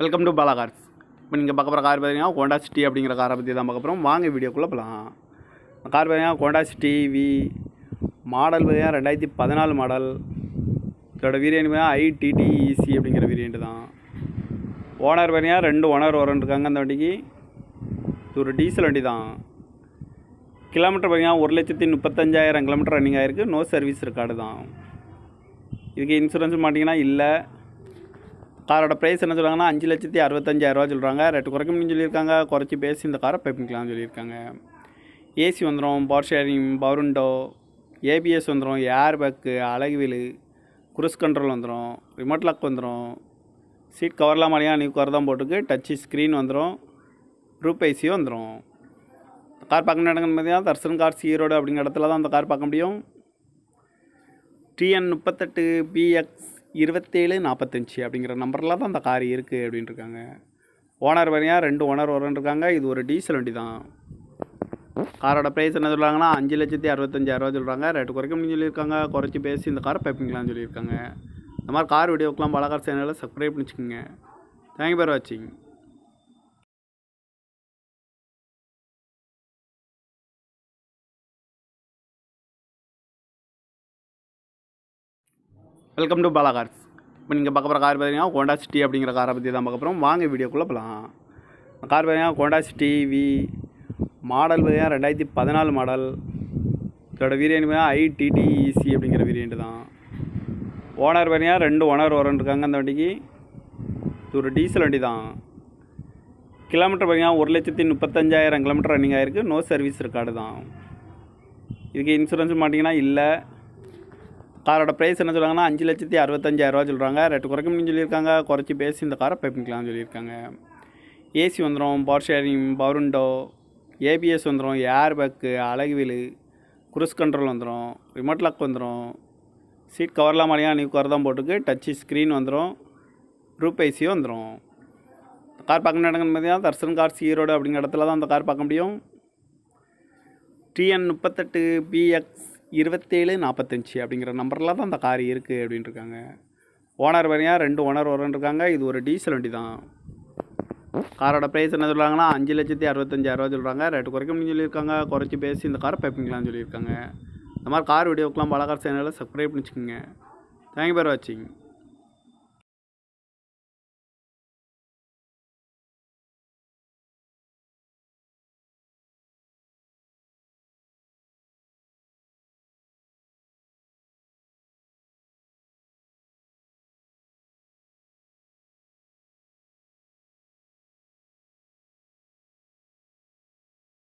Welcome to Bala cars இப்போ நீங்கள் பார்க்க போகிற கார் பார்த்தீங்கன்னா கோண்டா சிட்டி அப்படிங்கிற காரை பற்றி தான் பார்க்க போகிறோம் வாங்க வீடியோக்குள்ளே போகலாம் கார் பார்த்தீங்கன்னா கோண்டா சிட்டி வி மாடல் பார்த்தீங்கன்னா ரெண்டாயிரத்தி பதினாலு மாடல் இதோட வீரியன் பார்த்தீங்கன்னா ஐடிடிஇசி அப்படிங்கிற வீரியன்ட் தான். ஓனர் பார்த்தீங்கன்னா ரெண்டு ஓனர் வரன் இருக்காங்க அந்த வண்டிக்கு. இது ஒரு டீசல் வண்டி தான். கிலோமீட்டர் பார்த்தீங்கன்னா ஒரு லட்சத்தி முப்பத்தஞ்சாயிரம் கிலோமீட்டர் ரன்னிங் ஆகிருக்கு நோ சர்வீஸ் ரெக்கார்டு தான். இதுக்கு இன்சூரன்ஸ் மாட்டிங்கன்னா இல்லை. காரோட ப்ரைஸ் என்ன சொல்கிறாங்கன்னா அஞ்சு லட்சத்தி அறுபத்தஞ்சாயிரரூவா சொல்கிறாங்க ரெட்டு குறைக்க முடியும்னு சொல்லியிருக்காங்க. குறைச்சி பேசி இந்த காரை பைப்பிக்கலாம்னு சொல்லியிருக்காங்க. ஏசி வந்துடும் பவர் ஷேரிங் பவருண்டோ ஏபிஎஸ் வந்துடும் ஏர் பேக்கு அழகு குரூஸ் கண்ட்ரோல் வந்துடும் ரிமோட் லாக் வந்துடும் சீட் கவர்லாம் மாதிரியா நியூ கவர் தான் போட்டுருக்கு. டச்சு ஸ்க்ரீன் வந்துடும் ரூப் ஐசியும் வந்துடும் கார் பார்க்க நடக்கணும் பார்த்தீங்கன்னா தர்சன் கார்ஸ் ஈரோடு அப்படிங்கிற இடத்துல தான் அந்த கார் பார்க்க முடியும். டிஎன் முப்பத்தெட்டு பிஎக்ஸ் இருபத்தேழு நாற்பத்தஞ்சு அப்படிங்கிற நம்பரில் தான் அந்த கார் இருக்குது அப்படின்ட்டு இருக்காங்க ஓனர் வரையா ரெண்டு ஓனர் வரன்னு இருக்காங்க இது ஒரு டீசல் வண்டி தான். காரோட ப்ரைஸ் என்ன சொல்கிறாங்கன்னா அஞ்சு லட்சத்தி அறுபத்தஞ்சாயிரரூவா சொல்கிறாங்க ரேட்டு குறைக்க முடியும்னு சொல்லியிருக்காங்க. குறைச்சி பேசி இந்த காரை பைப்பிங்களான்னு சொல்லியிருக்காங்க. இந்த மாதிரி கார் வீடியோக்கெலாம் பலகார் சேனலில் சப்ஸ்கிரைப் பண்ணிச்சுக்கோங்க. தேங்க்யூ பேர் வாட்சிங் வெல்கம் டு பாலா கார்ஸ் இப்போ நீங்கள் பார்க்க போகிற கார் பார்த்தீங்கன்னா ஹோண்டா சிட்டி அப்படிங்கிற காரை பற்றி தான் பார்க்க போகிறோம் வாங்க வீடியோக்குள்ளே போகலாம் கார் பார்த்தீங்கன்னா ஹோண்டா சிட்டி வி மாடல் பார்த்தீங்கன்னா ரெண்டாயிரத்தி பதினாலு மாடல் இதோட வேரியண்ட் பார்த்தீங்கன்னா ஐடிடிஇசி அப்படிங்கிற வேரியண்ட் தான். ஓனர் பார்த்தீங்கன்னா ரெண்டு ஓனர் வரன் இருக்காங்க அந்த வண்டிக்கு. இது ஒரு டீசல் வண்டி தான். கிலோமீட்டர் பார்த்தீங்கன்னா ஒரு லட்சத்தி முப்பத்தஞ்சாயிரம் கிலோமீட்டர் ரன்னிங் ஆகிருக்கு நோ சர்வீஸ் ரெக்கார்டு தான். இதுக்கு இன்சூரன்ஸ் மாட்டிங்கன்னா இல்லை. காரோட ப்ரைஸ் என்ன சொல்கிறாங்கன்னா அஞ்சு லட்சத்தி அறுபத்தஞ்சாயிரரூவா சொல்கிறாங்க ரேட்டு குறைக்க முடியும் சொல்லியிருக்காங்க. குறைச்சி பேசி இந்த காரை பைப்பிக்கலாம்னு சொல்லியிருக்காங்க. ஏசி வந்துடும் பவர் ஷேரிங் பவருண்டோ ஏபிஎஸ் வந்துடும் ஏர் பேக்கு அழகு குரூஸ் கண்ட்ரோல் வந்துடும் ரிமோட் லாக் வந்துடும் சீட் கவர்லாம் மாதிரியா நியூ கவர் தான் போட்டுக்கு டச்சு ஸ்க்ரீன் வந்துடும் ரூப் ஐசியும் வந்துடும் கார் பார்க்க மாதிரி பார்த்தீங்கன்னா தர்சன் கார்ஸ் ஈரோடு அப்படிங்கிற இடத்துல தான் அந்த கார் பார்க்க முடியும். டிஎன் முப்பத்தெட்டு பிஎக்ஸ் இருபத்தேழு நாற்பத்தஞ்சு அப்படிங்கிற நம்பரில் தான் அந்த கார் இருக்குது அப்படின்ட்டு இருக்காங்க ஓனர் பார்த்தீங்கன்னா ரெண்டு ஓனர் வரன்னு இருக்காங்க இது ஒரு டீசல் வண்டி தான். காரோட ப்ரைஸ் என்ன சொல்கிறாங்கன்னா அஞ்சு லட்சத்தி அறுபத்தஞ்சாயிரரூவா சொல்கிறாங்க ரேட்டு குறைக்க முடியும்னு சொல்லியிருக்காங்க. குறைச்சி பேசி இந்த காரை பைப்பிங்களான்னு சொல்லியிருக்காங்க. இந்த மாதிரி கார் வீடியோக்கெலாம் பலகார் சேனலில் சப்ஸ்கிரைப் பண்ணிச்சுக்கோங்க. தேங்க்யூ பேர் வாட்சிங்